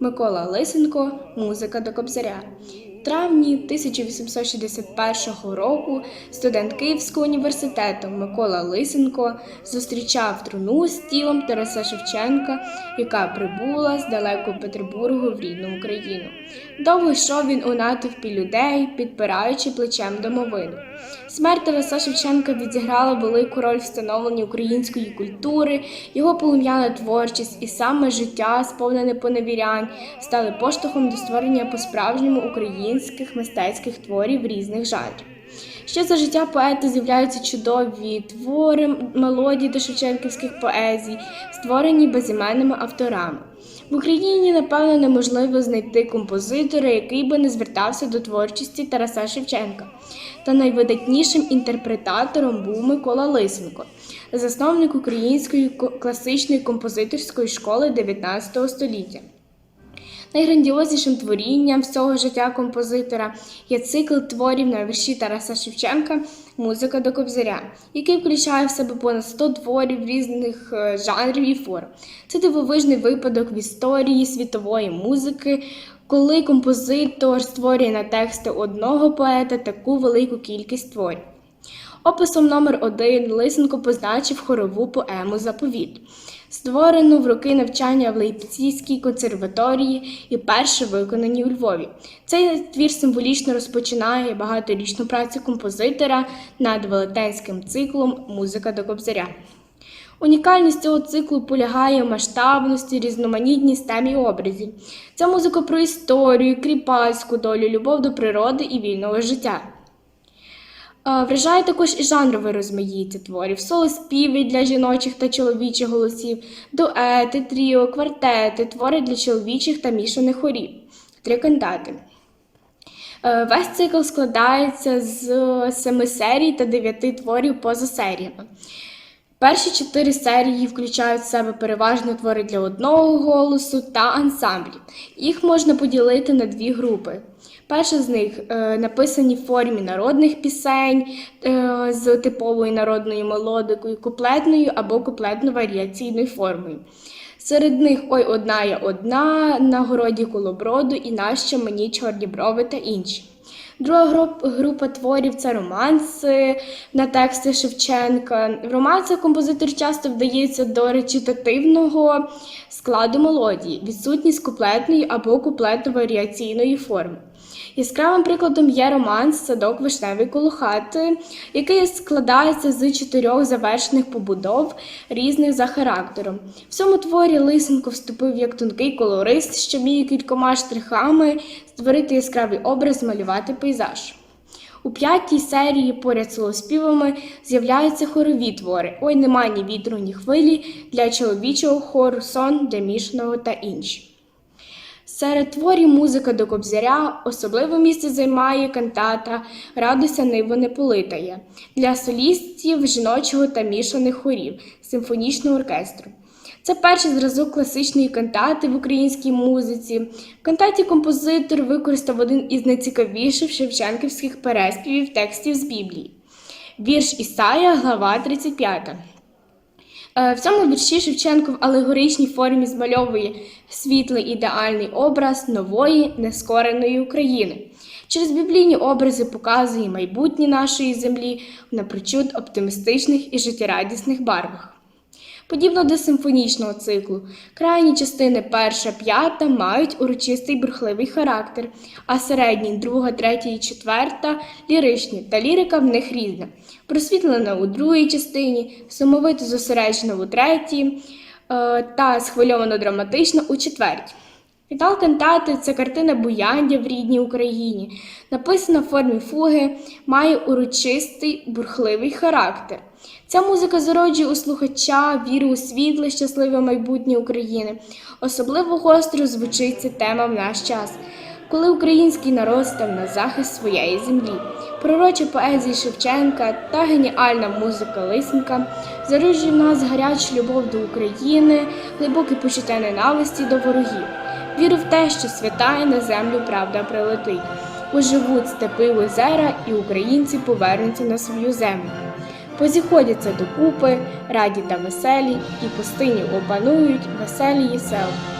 Микола Лисенко Музика до Кобзаря. Травні 1861 року студент Київського університету Микола Лисенко зустрічав труну з тілом Тараса Шевченка, яка прибула з далекого Петербургу в рідну Україну. Довго йшов він у натовпі людей, підпираючи плечем домовину. Смерть Тараса Шевченка відіграла велику роль в української культури, його полум'яна творчість і саме життя, сповнене поневірянь, стали поштовхом до створення по-справжньому українських мистецьких творів різних жанрів. Ще за життя поета з'являються чудові твори, мелодії до шевченківських поезій, створені безіменними авторами. В Україні, напевно, неможливо знайти композитора, який би не звертався до творчості Тараса Шевченка. Та найвидатнішим інтерпретатором був Микола Лисенко, засновник української класичної композиторської школи 19 століття. Найграндіознішим творінням всього життя композитора є цикл творів на вірші Тараса Шевченка Музика до Кобзаря, який включає в себе понад 100 творів різних е, жанрів і форм. Це дивовижний випадок в історії світової музики, коли композитор створює на тексти одного поета таку велику кількість творів. Описом номер 1 Лисенко позначив хорову поему Заповіт, створену в роки навчання в Лейпцизькій консерваторії і перше виконані у Львові. Цей твір символічно розпочинає багаторічну працю композитора над велетенським циклом Музика до Кобзаря. Унікальність цього циклу полягає в масштабності, різноманітність тем і образів. Це музика про історію, кріпацьку долю, любов до природи і вільного життя. Вражає також і жанрове розмаїття творів, соло співи для жіночих та чоловічих голосів, дуети, тріо, квартети, твори для чоловічих та мішаних хорів, три кантати. Е, Весь цикл складається з семи серій та дев'яти творів поза серіями. Перші чотири серії включають в себе переважно твори для одного голосу та ансамблі. Їх можна поділити на дві групи. Перша з них е, написані в формі народних пісень е, з типовою народною мелодикою, куплетною або куплетно-варіаційною формою. Серед них Ой одна я одна, на городі колоброду і нащо мені чорні брови та інші. Друга група творів це романси на тексти Шевченка. В романсах композитор часто вдається до речитативного складу мелодії, відсутність куплетної або куплетно-варіаційної форми. Яскравим прикладом є романс Садок вишневий коло хати, який складається з чотирьох завершених побудов, різних за характером. В цьому творі Лисенко вступив як тонкий колорист, що вміє кількома штрихами створити яскравий образ, малювати пейзаж. У п'ятій серії поряд солоспівами з'являються хорові твори Ой, нема ні вітру, ні хвилі для чоловічого хору, сон для мішаного та інші. Серед творів музика до кобзаря особливе місце займає кантата Радуйся ниво не политає для солістів жіночого та мішаних хорів симфонічного оркестру. Це перший зразок класичної кантати в українській музиці. В кантаті композитор використав один із найцікавіших шевченківських переспівів текстів з Біблії. Вірш Ісая, глава 35. Е, В цьому вірші Шевченко в алегоричній формі змальовує світлий ідеальний образ нової нескореної України. Через біблійні образи показує майбутнє нашої землі в напрочуд оптимістичних і життєрадісних барвах. Подібно до симфонічного циклу, крайні частини перша, п'ята мають урочистий бурхливий характер, а середні, друга, третя і четверта ліричні, та лірика в них різна. Просвітлена у другій частині, сумовито зосереджена у третій е, та схвильовано драматична у четвертій. Фінал кантати це картина буяння в рідній Україні, написана в формі фуги, має урочистий бурхливий характер. Ця музика зароджує у слухача віру у світле, щасливе майбутнє України. Особливо гостро звучить ця тема в наш час, коли український народ став на захист своєї землі. Пророча поезія Шевченка та геніальна музика Лисенка зароджує в нас гарячу любов до України, глибоке почуття ненависті до ворогів. Віру в те, що свята і на землю правда прилетить. Оживуть степи озера, і українці повернуться на свою землю. Позіходяться докупи, раді та веселі, і пустині опанують веселі і села.